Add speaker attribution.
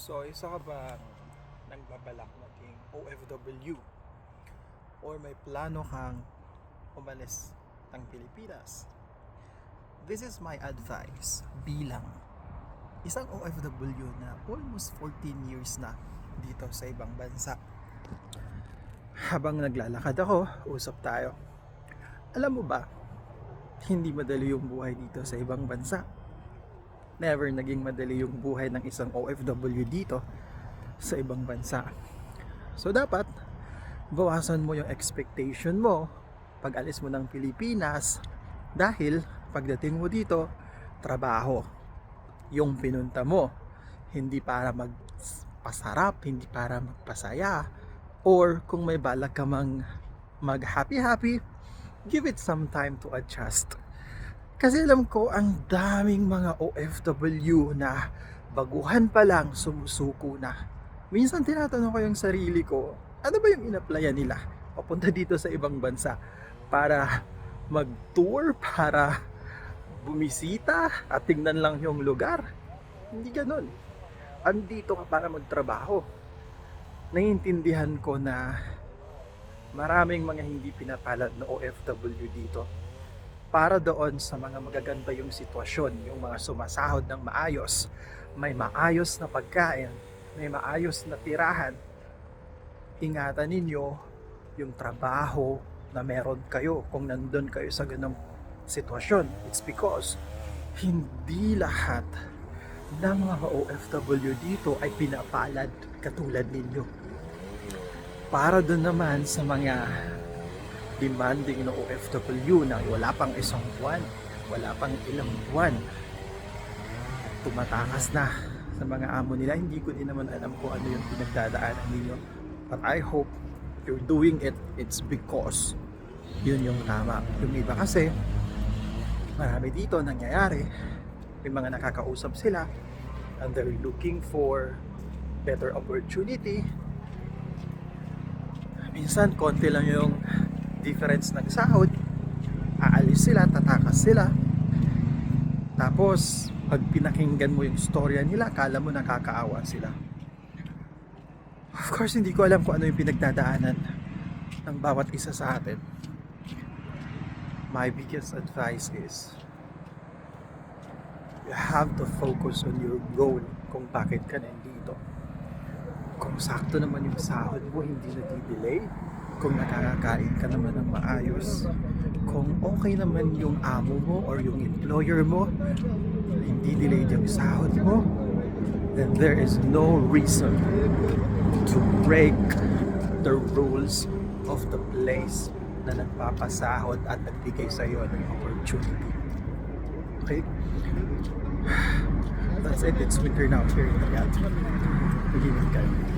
Speaker 1: So, isa ka bang nagbabalak maging OFW? Or may plano kang umalis ng Pilipinas? This is my advice bilang isang OFW na almost 14 years na dito sa ibang bansa. Habang naglalakad ako, usap tayo. Alam mo ba, hindi madali yung buhay dito sa ibang bansa never naging madali yung buhay ng isang OFW dito sa ibang bansa. So dapat bawasan mo yung expectation mo pag alis mo ng Pilipinas dahil pagdating mo dito, trabaho yung pinunta mo. Hindi para magpasarap, hindi para magpasaya, or kung may balak ka mang mag happy-happy, give it some time to adjust. Kasi alam ko ang daming mga OFW na baguhan pa lang sumusuko na. Minsan tinatanong ko yung sarili ko, ano ba yung inaplayan nila papunta dito sa ibang bansa para mag-tour, para bumisita at tingnan lang yung lugar? Hindi ganun. Andito ka para magtrabaho. Naiintindihan ko na maraming mga hindi pinapalad na OFW dito para doon sa mga magaganda yung sitwasyon, yung mga sumasahod ng maayos, may maayos na pagkain, may maayos na tirahan, ingatan ninyo yung trabaho na meron kayo kung nandun kayo sa ganong sitwasyon. It's because hindi lahat ng mga OFW dito ay pinapalad katulad ninyo. Para doon naman sa mga demanding na OFW na wala pang isang buwan, wala pang ilang buwan. Tumatakas na sa mga amo nila. Hindi ko din naman alam kung ano yung pinagdadaanan ninyo. But I hope you're doing it, it's because yun yung tama. Yung iba kasi, marami dito nangyayari. May mga nakakausap sila and they're looking for better opportunity. Minsan, konti lang yung difference ng sahod, aalis sila, tatakas sila. Tapos, pag pinakinggan mo yung storya nila, kala mo nakakaawa sila. Of course, hindi ko alam kung ano yung pinagdadaanan ng bawat isa sa atin. My biggest advice is, you have to focus on your goal kung bakit ka nandito. Kung sakto naman yung sahod mo, hindi na delay kung nakakakain ka naman ng maayos, kung okay naman yung amo mo or yung employer mo, hindi delayed yung sahod mo, then there is no reason to break the rules of the place na nagpapasahod at nagbigay sa iyo ng opportunity. Okay? That's it. It's winter now here in Tagaytay. Mag-ingat kayo.